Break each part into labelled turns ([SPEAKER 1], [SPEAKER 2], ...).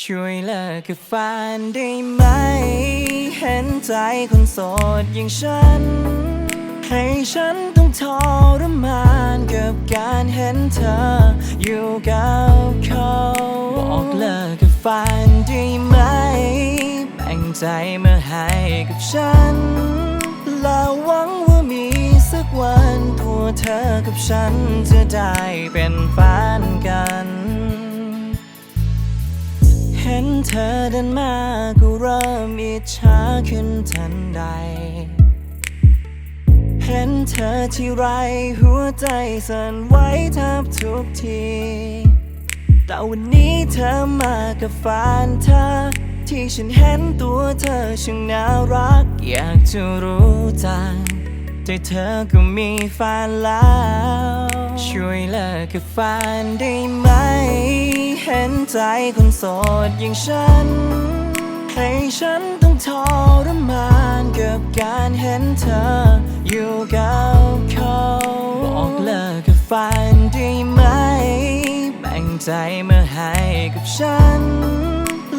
[SPEAKER 1] ช่วยเลิกกับแฟนได้ไหม เห็นใจคนโสดอย่างฉัน ให้ฉันต้องทรมานกับการเห็นเธอ อยู่กับเขา บอกเลิกกับแฟนได้ไหม แบ่งใจมาให้กับฉัน แล้วหวังว่ามีสักวันตัวเธอกับฉันจะได้เป็นแฟนกัน เห็นเธอเดินมาก็เริ่มอิจฉาขึ้นทันใด เห็นเธอที่ไรหัวใจสั่นไหวแทบทุกที แต่วันนี้เธอมากับแฟนเธอ ที่ฉันเห็นตัวเธอช่างน่ารัก อยากจะรู้จังแต่เธอก็มีแฟนแล้ว ช่วยเลิกกับแฟนได้ไหม เห็นใจคนโสดอย่างฉัน ให้ฉันต้องทรมานกับการเห็นเธอ อยู่กับเขาบอกเลิกกับแฟนได้ไหม แบ่งใจมาให้กับฉัน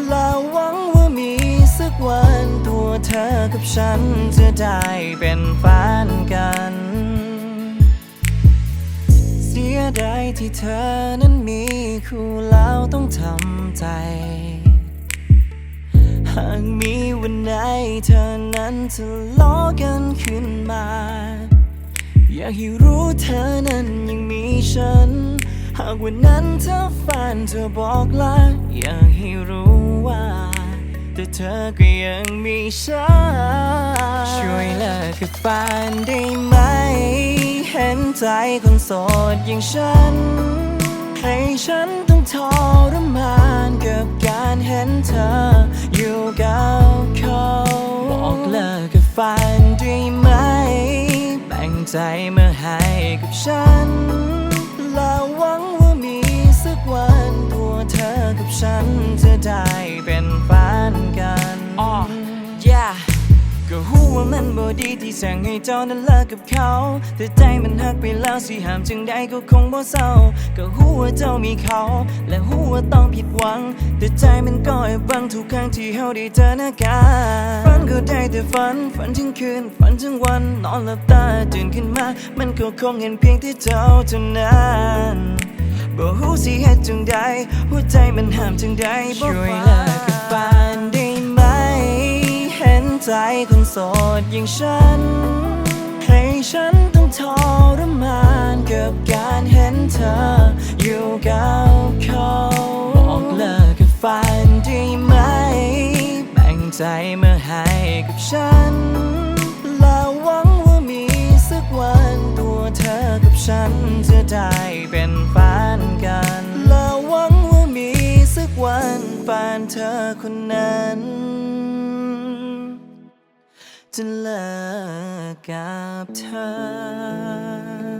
[SPEAKER 1] แล้วหวังว่ามีสักวันตัวเธอกับฉันจะได้เป็นแฟนกัน เสียดที่เธอนั้นมีคู่แล้วต้องทำใจ หากมีวันไหนเธอนั้นทะเลาะกันขึ้นมา อยากให้รู้เธอนั้นยังมีฉัน หากวันนั้นเธอฝันเธอบอกลาอยากให้รู้ว่า แต่เธอก็ยังมีฉัน ช่วยเลิกกับแฟนได้ไหม ใจคนโสดอย่างฉัน ให้ฉันต้องทรมานกับการเห็นเธอ อยู่กับเขาบอกเลิกกับแฟนได้ไหม แบ่งใจมาให้กับฉัน ดีที่สั่งให้เจ้านั้นเลิกกับเขาแต่ใจมันหักไปแล้วสิห้ามจึงได้ก็คงบ่เศร้า ก็หูว่าเจ้ามีเขา และหูว่าต้องผิดหวัง แต่ใจมันก็แอบหวังทุกครั้งที่เฮาได้เจอหน้ากันฝันก็ได้แต่ฝัน ฝันทั้งคืน ฝันทั้งวัน นอนหลับตาตื่นขึ้นมา มันก็คงเห็นเพียงที่เจ้าเท่านั้นบ่ฮู้สิเฮ็ดจังใดหัวใจมันห้ามจังใดบ่ช่ว ใจคนโสดอย่างฉัน ให้ฉันต้องทรมานกับการเห็นเธอ อยู่กับเขาบอกเลิกกับแฟนได้ไหม แบ่งใจมาให้กับฉันแล้วหวังว่ามีสักวันตัวเธอกับฉันจะได้เป็นแฟนกันแล้วหวังว่ามีสักวันแฟนเธอคนนั้น จะเลิกกับเธอ